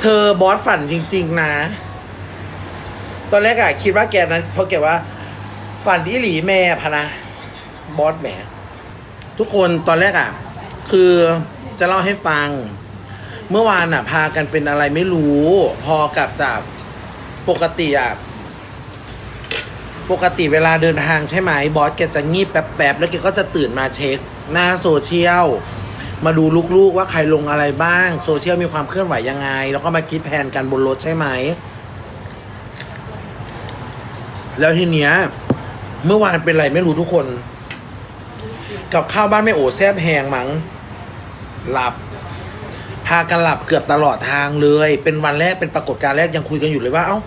เธอบอสฝันจริง ๆ นะ ตอนแรกอะคิดว่าแกนั้นเพราะแกว่า ฝันที่หลีแม่พะนะบอสแหมทุกคนตอนแรกอะคือจะเล่าให้ฟัง เมื่อวานอะพากันเป็นอะไรไม่รู้ พอกลับจากปกติอะปกติเวลาเดินทางใช่ไหมบอสแกจะงีบแป๊บๆแล้วแกก็จะตื่นมาเช็ค หน้าโซเชียล มาดูลูกๆว่าใครลงอะไรบ้าง โซเชียลมีความเคลื่อนไหวยังไง แล้วก็มาคิดแผนกันบนรถใช่ไหม แล้วทีเนี้ย เมื่อวานเป็นไรไม่รู้ทุกคน กับข้าวบ้านไม่โอแซบแหงมั้งหลับ พากันหลับเกือบตลอดทางเลย เป็นวันแรกเป็นปรากฏการณ์แรกยังคุยกันอยู่เลยว่า เอ้า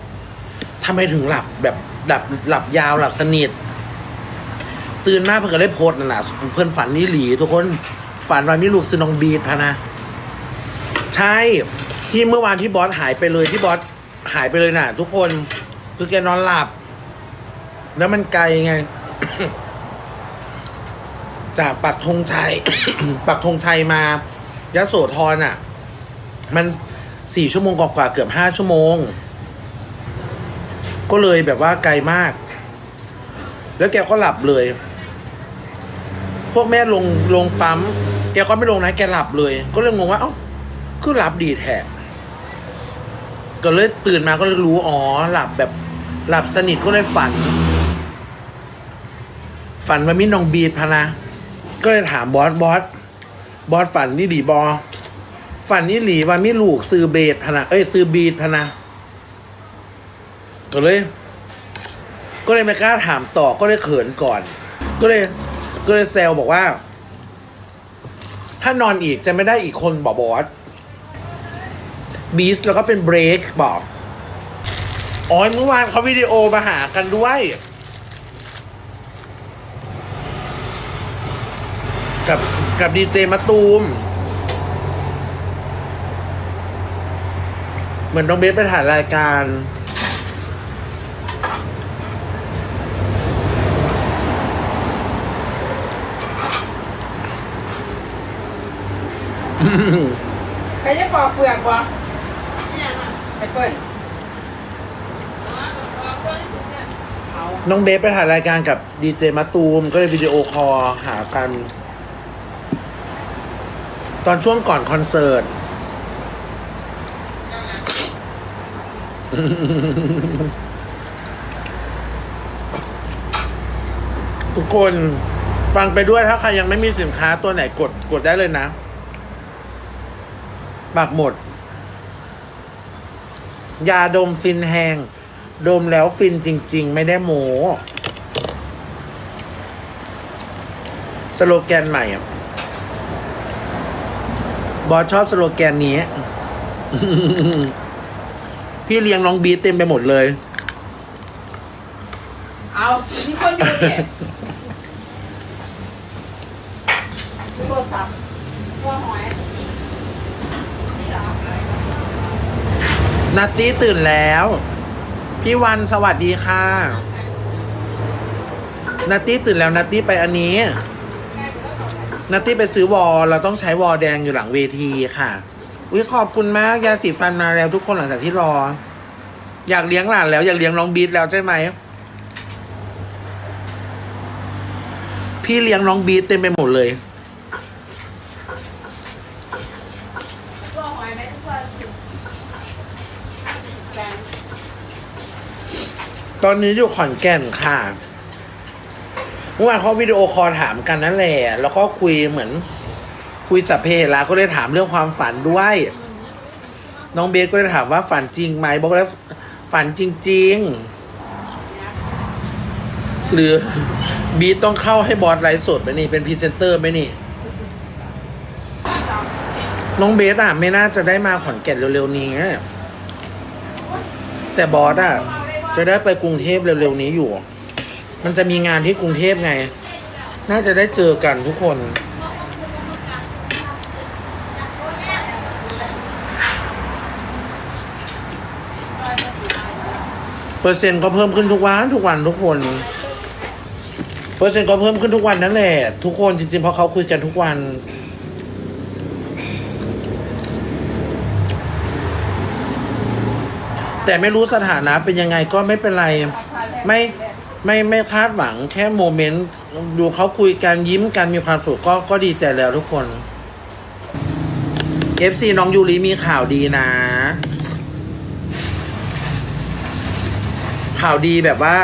ทำไมถึงหลับแบบหลับหลับยาวหลับสนิทตื่นมาเพื่อนก็ได้โพสต์นั่นนะเพื่อนฝันนี่หลีทุกคน ฝันว่ามีลูกซื้อน้องบีดพะนะ ใช่ที่เมื่อวานที่บอสหายไปเลยที่บอสหายไปเลยน่ะ ทุกคนคือแกนอนหลับ แล้วมันไกลไง จากปักธงชัย ปักธงชัยมายะโสธรอะ มันสี่ชั่วโมงกว่าเกือบห้าชั่วโมง ก็เลยแบบว่าไกลมาก แล้วแกก็หลับเลย พวกแม่ลงลงปั๊ม แกก็ไม่ลงนะแกหลับเลย ก็เลยงงว่า เอ้าคือหลับดีแท้ก็เลยตื่นมาก็เลยรู้อ๋อหลับแบบหลับสนิทก็เลยฝัน ฝันว่ามีน้องบีดพะนะ ก็เลยถามบอสบอสบอสฝันนี่หลีบอฝันนี่หลีว่ามีลูกซื้อเบดพะนะเอ้ยซื้อบีดพะนะก็เลย ก็เลยไม่กล้าถามต่อก็เลยเขินก่อน ก็เลย ก็เลยแซวบอกว่า ถ้านอนอีกจะไม่ได้อีกคนบอกบอสบีสแล้วก็เป็นเบรกบอกอ๋อเมื่อวานเขาวิดีโอมาหากันด้วยกับกับดีเจมะตูม เหมือนน้องเบสไปถ่ายรายการ ใครจะปอกเปลือกบ่ไอ้เปิ้ลเอาน้องเบสไปถ่ายรายการกับดีเจมะตูมก็เลยวิดีโอคอลหากัน ตอนช่วงก่อนคอนเสิร์ตทุกคนฟังไปด้วยถ้าใครยังไม่มีสินค้าตัวไหนกดกดได้เลยนะ บักหมด ยาดมฟินแหงดมแล้วฟินจริง ๆ ไม่ได้โมสโลแกนใหม่อะบอสชอบสโลแกนนี้ พี่เลี้ยงน้องบีเต็มไปหมดเลย เอามีคนอยู่เนี่ยโทรศัพท์ตัวหอย นัตตี้ตื่นแล้ว พี่วันสวัสดีค่ะ นัตตี้ตื่นแล้วนัตตี้ไปอันนี้ นัตตี้ไปซื้อวอลเราต้องใช้วอลแดงอยู่หลังเวทีค่ะ อุ้ยขอบคุณมากยาสีฟันมาแล้วทุกคนหลังจากที่รอ อยากเลี้ยงหลานแล้วอยากเลี้ยงน้องบีทแล้วใช่ไหม พี่เลี้ยงน้องบีทเต็มไปหมดเลย ตัวหอยไหมตัวแกง ตอนนี้อยู่ขอนแก่นค่ะเมื่อวานเขาวิดีโอคอลถามกันนั่นแหละ แล้วก็คุยเหมือน คุยสัพเพเหระก็เลยถามเรื่องความฝันด้วย น้องเบสก็เลยถามว่าฝันจริงไหมบอกแล้วฝันจริง ๆ หรือบีต้องเข้าให้บอสไลฟ์สดไหมนี่ เป็นพรีเซนเตอร์ไหมนี่ น้องเบสอะ ไม่น่าจะได้มาขอนแก่นเร็วๆนี้แต่บอสอะ จะได้ไปกรุงเทพเร็วๆนี้อยู่ มันจะมีงานที่กรุงเทพไง น่าจะได้เจอกันทุกคน เปอร์เซ็นต์ก็เพิ่มขึ้นทุกวันทุกวันทุกคน เปอร์เซ็นต์ก็เพิ่มขึ้นทุกวันนั่นแหละ ทุกคนจริงๆเพราะเขาคุยกันทุกวัน แต่ไม่รู้สถานะเป็นยังไงก็ไม่เป็นไร ไม่ไม่ไม่คาดหวังแค่โมเมนต์ดูเขาคุยกันยิ้มกันมีความสุขก็ก็ดีใจแล้วทุกคน FC น้องยูริมีข่าวดีนะ ข่าวดีแบบว่า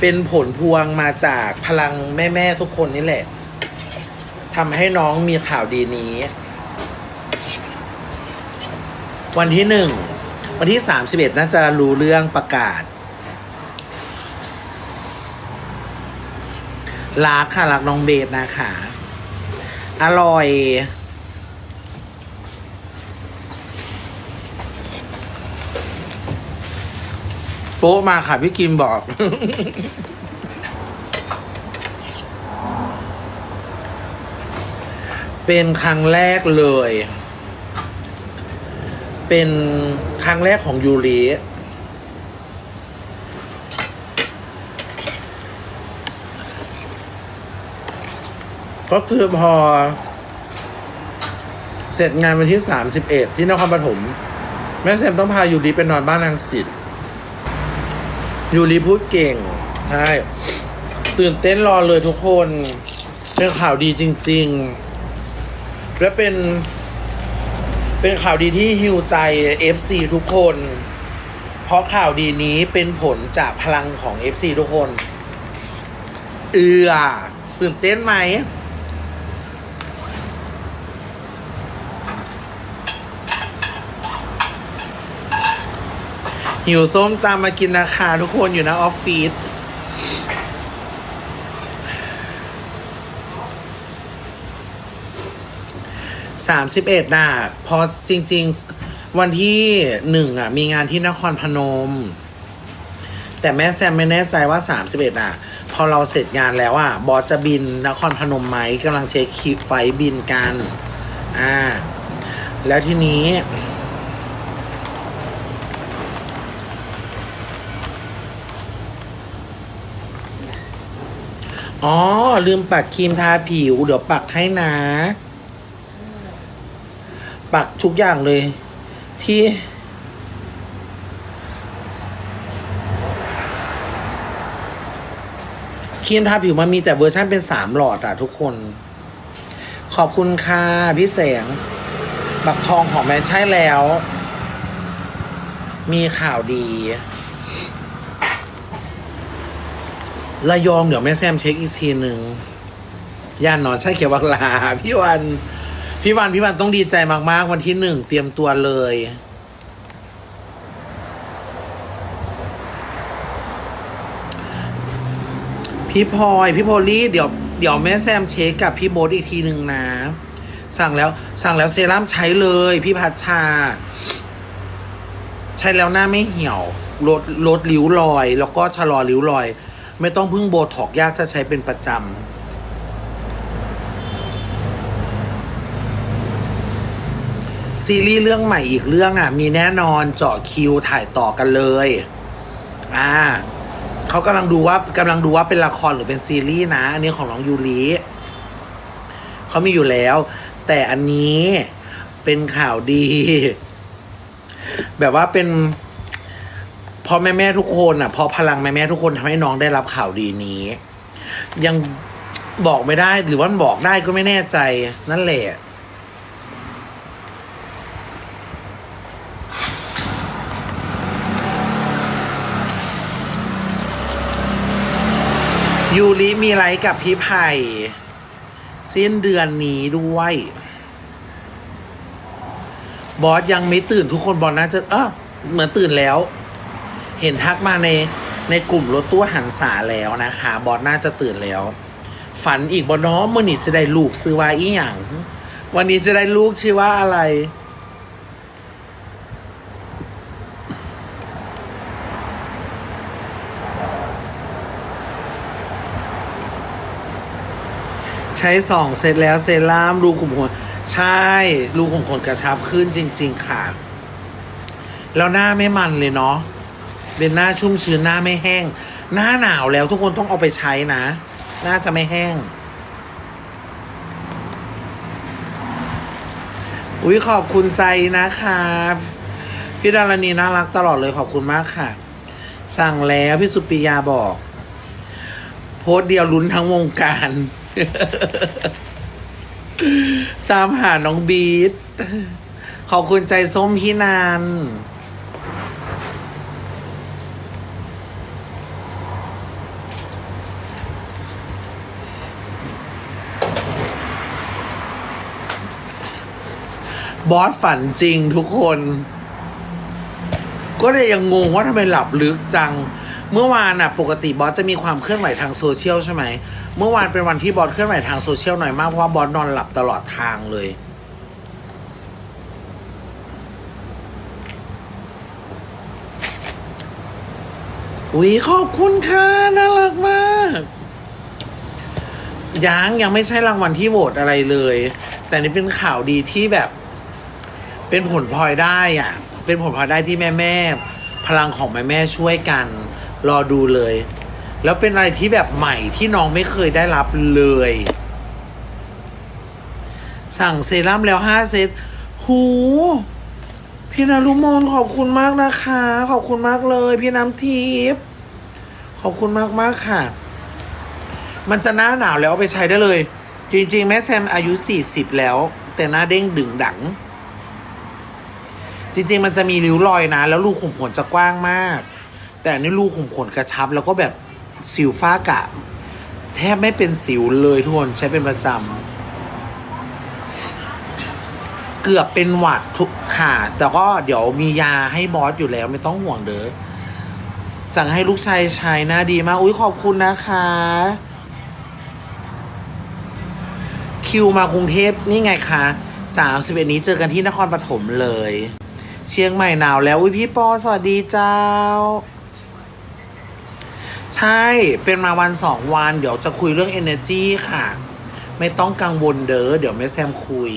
เป็นผลพวงมาจากพลังแม่ ๆ ทุกคนนี่แหละทำให้น้องมีข่าวดีนี้ วันที่หนึ่ง วันที่สามสิบเอ็ดน่าจะรู้เรื่องประกาศรักค่ะรักน้องเบสนะคะ อร่อย โป๊ะมาค่ะ พี่กิมบอก เป็นครั้งแรกเลย เป็นครั้งแรกของยูริก็คือพอ เสร็จงานวันที่สามสิบเอ็ดที่นครปฐมแม่แซมต้องพายูริไปนอนบ้านนางสิทธิ์ยูริพูดเก่ง ใช่ ตื่นเต้นรอเลยทุกคน เป็นข่าวดีจริง ๆ และเป็น เป็นข่าวดีที่ฮิวใจ FC ทุกคน เพราะข่าวดีนี้เป็นผลจากพลังของ FC ทุกคน เอือตื่นเต้นไหม หิวส้มตามมากินนะคะทุกคนอยู่นะออฟฟิศ สามสิบเอ็ดน่ะพอจริง ๆ วันที่หนึ่งอะ มีงานที่นครพนม แต่แม่แซมไม่แน่ใจว่าสามสิบเอ็ดอะ พอเราเสร็จงานแล้วอะ บอสจะบินนครพนมไหมกำลังเช็คคิวไฟบินกัน อ่า แล้วทีนี้อ๋อ ลืมปักครีมทาผิว เดี๋ยวปักให้นะ ปักทุกอย่างเลย ที่ ครีมทาผิวมันมีแต่เวอร์ชันเป็นสามหลอดอะทุกคน ขอบคุณค่ะพี่แสง บักทองของแม่ใช่แล้ว มีข่าวดีระยองเดี๋ยวแม่แซมเช็คอีกทีหนึ่งย่านนอนใช่เขียววังลาพี่วัน พี่วันพี่วันต้องดีใจมากๆ วันที่หนึ่งเตรียมตัวเลย พี่พลอยพี่โพลี่เดี๋ยวเดี๋ยวแม่แซมเช็คกับพี่โบ๊ทอีกทีหนึ่งนะ สั่งแล้วสั่งแล้วเซรั่มใช้เลย พี่พัชชา ใช้แล้วหน้าไม่เหี่ยวลดลดริ้วรอย แล้วก็ชะลอริ้วรอย ไม่ต้องพึ่งโบท็อกยากถ้าใช้เป็นประจำ ซีรีส์เรื่องใหม่อีกเรื่องอะ มีแน่นอนเจาะคิวถ่ายต่อกันเลย อ่าเขากำลังดูว่ากำลังดูว่าเป็นละครหรือเป็นซีรีส์นะอันนี้ของน้องยูริเขามีอยู่แล้ว แต่อันนี้เป็นข่าวดี แบบว่าเป็นพอแม่แม่ทุกคนอะพอพลังแม่แม่ทุกคนทำให้น้องได้รับข่าวดีนี้ ยังบอกไม่ได้หรือว่าบอกได้ก็ไม่แน่ใจนั่นแหละ ยูริมีไลฟ์กับพี่ไผ่สิ้นเดือนนี้ด้วย บอสยังไม่ตื่นทุกคนบอสน่าจะเออเหมือนตื่นแล้ว เห็นทักมาในในกลุ่มรถตู้หันษาแล้วนะคะ บอสน่าจะตื่นแล้ว ฝันอีกบอน้อเมื่อนี้จะได้ลูกซื้อว่าอีหยังวันนี้จะได้ลูกชื่อว่าอะไร ใช้สองเสร็จแล้วเซรั่มรูขุมขนใช่รูขุมขนกระชับขึ้นจริง ๆ ค่ะ แล้วหน้าไม่มันเลยเนาะเป็นหน้าชุ่มชื้นหน้าไม่แห้ง หน้าหนาวแล้วทุกคนต้องเอาไปใช้นะ หน้าจะไม่แห้งอุ้ยขอบคุณใจนะครับพี่ดารณีน่ารักตลอดเลยขอบคุณมากค่ะ สั่งแล้วพี่สุปิยาบอก โพสเดียวลุ้นทั้งวงการ ตามหาน้องบีทขอบคุณใจส้มพี่นานบอสฝันจริงทุกคน ก็เลยยังงงว่าทำไมหลับลึกจัง เมื่อวานน่ะ ปกติบอสจะมีความเคลื่อนไหวทางโซเชียลใช่ไหม เมื่อวานเป็นวันที่บอสเคลื่อนไหวทางโซเชียลหน่อยมากเพราะว่าบอสนอนหลับตลอดทางเลย อุ๊ยขอบคุณค่ะน่ารักมากยังยังไม่ใช่รางวัลที่โหวตอะไรเลย แต่นี่เป็นข่าวดีที่แบบ เป็นผลพลอยได้อะ เป็นผลพลอยได้ที่แม่แม่พลังของแม่แม่ช่วยกัน รอดูเลย แล้วเป็นอะไรที่แบบใหม่ที่น้องไม่เคยได้รับเลย สั่งเซรั่มแล้วห้าเซตหูพี่นารุมนขอบคุณมากนะคะ ขอบคุณมากเลย พี่น้ำทิพย์ขอบคุณมากมากค่ะ มันจะหน้าหนาวแล้วเอาไปใช้ได้เลย จริง ๆ แม่แซมอายุสี่สิบแล้ว แต่หน้าเด้งดึงดัง จริง ๆ มันจะมีริ้วรอยนะ แล้วรูขุมขนจะกว้างมาก แต่อันนี่รูขุมขนกระชับแล้วก็แบบ สิวฟ้ากะ แทบไม่เป็นสิวเลยทุกคนใช้เป็นประจำเกือบเป็นหวัดทุกค่ะ แต่ก็เดี๋ยวมียาให้บอสอยู่แล้วไม่ต้องห่วงเด้อสั่งให้ลูกชายใช้หน้าดีมาก อุ้ยขอบคุณนะคะ คิวมากรุงเทพนี่ไงคะสามสิบเอ็ดนี้เจอกันที่นครปฐมเลย เชียงใหม่หนาวแล้ว อุ้ยพี่ปอ สวัสดีเจ้า ใช่เป็นมาวันสองวัน เดี๋ยวจะคุยเรื่อง energy ค่ะ ไม่ต้องกังวลเด้อเดี๋ยวแม่แซมคุย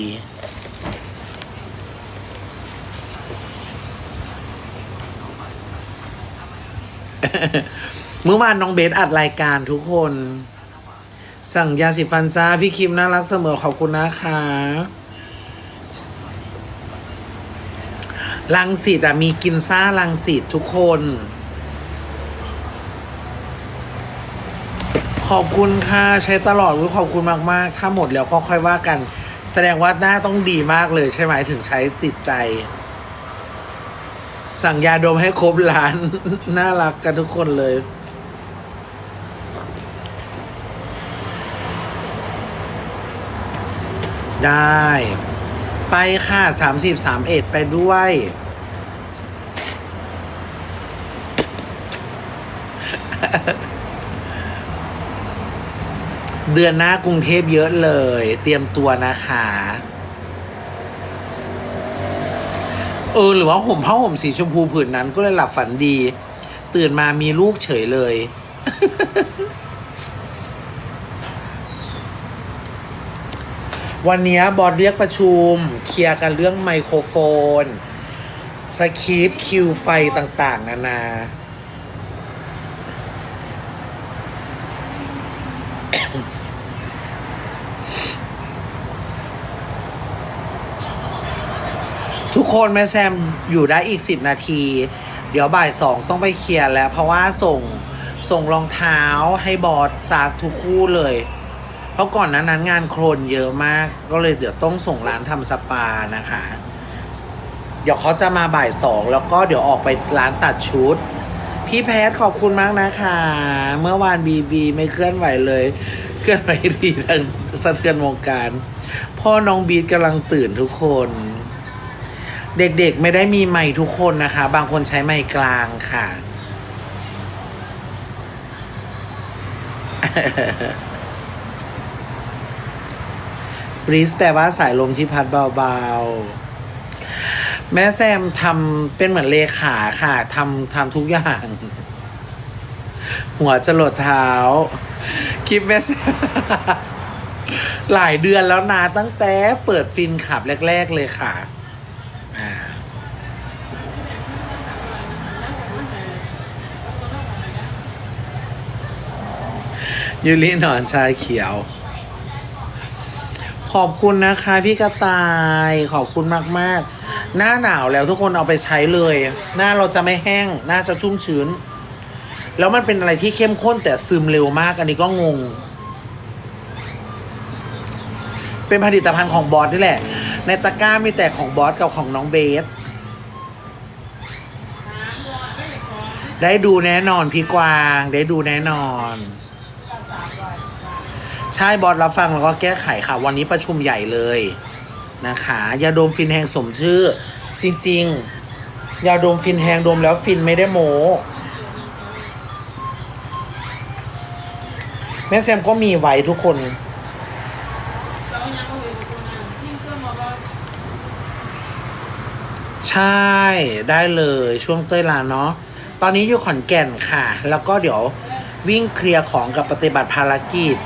เมื่อวานน้องเบสอัดรายการทุกคน สั่งยาสีฟันจ้า พี่คิมน่ารักเสมอขอบคุณนะคะลังสิตอะมีกินซ่าลังสิตทุกคน ขอบคุณค่ะใช้ตลอดอุ๊ยขอบคุณมากๆ ถ้าหมดแล้วก็ค่อยว่ากัน แสดงว่าหน้าต้องดีมากเลยใช่ไหมถึงใช้ติดใจ สั่งยาดมให้ครบร้าน น่ารักกันทุกคนเลยได้ ไปค่ะสามสิบสามเอ็ดไปด้วย เดือนหน้ากรุงเทพเยอะเลย เตรียมตัวนะคะเออหรือว่าห่มผ้าห่มสีชมพูผืนนั้นก็เลยหลับฝันดี ตื่นมามีลูกเฉยเลย วันนี้บอร์ดเรียกประชุม เคลียร์กันเรื่องไมโครโฟน สคริปคิวไฟต่าง ๆ นานาทุ กคนแม่แซมอยู่ได้อีกสิบนาที เดี๋ยวบ่ายสองต้องไปเคลียร์แล้ว เพราะว่าส่งส่งรองเท้าให้บอสซักทุกคู่เลย เพราะก่อนนั้นนั้นงานโครนเยอะมาก ก็เลยเดี๋ยวต้องส่งร้านทำสปานะคะ เดี๋ยวเขาจะมาบ่ายสองแล้วก็เดี๋ยวออกไปร้านตัดชุด พี่แพทขอบคุณมากนะคะ เมื่อวานบีบีไม่เคลื่อนไหวเลย เคลื่อนไหวดีทางสะเทือนวงการ พ่อน้องบีทกำลังตื่นทุกคน เด็กๆไม่ได้มีไมค์ทุกคนนะคะ บางคนใช้ไมค์กลางค่ะ บริสแปลว่าสายลมที่พัดเบาๆ แม่แซมทำเป็นเหมือนเลขาค่ะทำทำทุกอย่าง หัวจะหลดเท้า คลิปแม่แซมหลายเดือนแล้วนะตั้งแต่เปิดฟินขับแรก ๆ เลยค่ะ ยูริหนอนชาเขียว ขอบคุณนะคะพี่กระต่ายขอบคุณมาก ๆ หน้าหนาวแล้วทุกคนเอาไปใช้เลย หน้าเราจะไม่แห้ง หน้าจะชุ่มชื้น แล้วมันเป็นอะไรที่เข้มข้นแต่ซึมเร็วมาก อันนี้ก็งง เป็นผลิตภัณฑ์ของบอสนี่แหละ ในตะกร้ามีแต่ของบอสกับของน้องเบส ได้ดูแน่นอนพี่กวาง ได้ดูแน่นอน ใช่บอสรับฟังแล้วก็แก้ไขค่ะ วันนี้ประชุมใหญ่เลยนะคะยาดมฟินแหงสมชื่อ จริง ๆ ยาดมฟินแหงดมแล้วฟินไม่ได้โมแม่แซมก็มีไว้ทุกคน ใช่ได้เลยช่วงเต้ยลาเนาะตอนนี้อยู่ขอนแก่นค่ะ แล้วก็เดี๋ยววิ่งเคลียร์ของกับปฏิบัติภารกิจ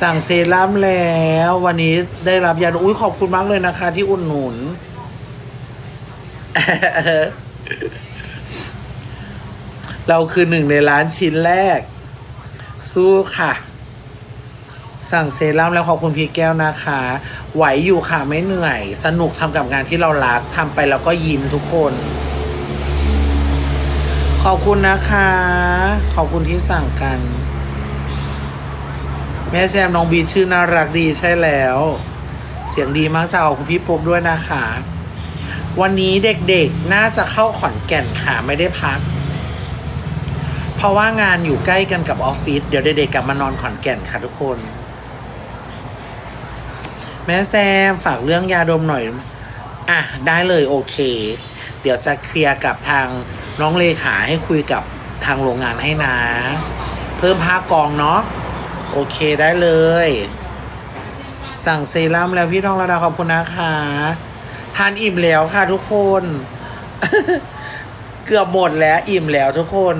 สั่งเซรั่มแล้ว วันนี้ได้รับยาอุ้ยขอบคุณมากเลยนะคะ ที่อุดหนุน เราคือหนึ่งในร้านชิ้นแรก สู้ค่ะ สั่งเซรั่มแล้วขอบคุณพี่แก้วนะคะ ไหวอยู่ค่ะไม่เหนื่อย สนุกทำกับงานที่เรารักทำไปแล้วก็ยิ้มทุกคน ขอบคุณนะคะ ขอบคุณที่สั่งกัน แม่แซมน้องบีชื่อน่ารักดีใช่แล้ว เสียงดีมากจะเอาคุณพี่ปุ๊บด้วยนะคะ วันนี้เด็กๆน่าจะเข้าขอนแก่นค่ะไม่ได้พักเพราะว่างานอยู่ใกล้กันกับออฟฟิศเดี๋ยวเด็กๆกลับมานอนขอนแก่นค่ะทุกคน แม่แซมฝากเรื่องยาดมหน่อย อะ ได้เลยโอเค เดี๋ยวจะเคลียร์กับทางน้องเลขาให้คุยกับทางโรงงานให้นะ เพิ่มผ้ากองเนาะโอเคได้เลย สั่งเซรั่มแล้วพี่ทองระดาขอบคุณนะคะ ทานอิ่มแล้วค่ะทุกคน เกือบหมดแล้วอิ่มแล้วทุกคน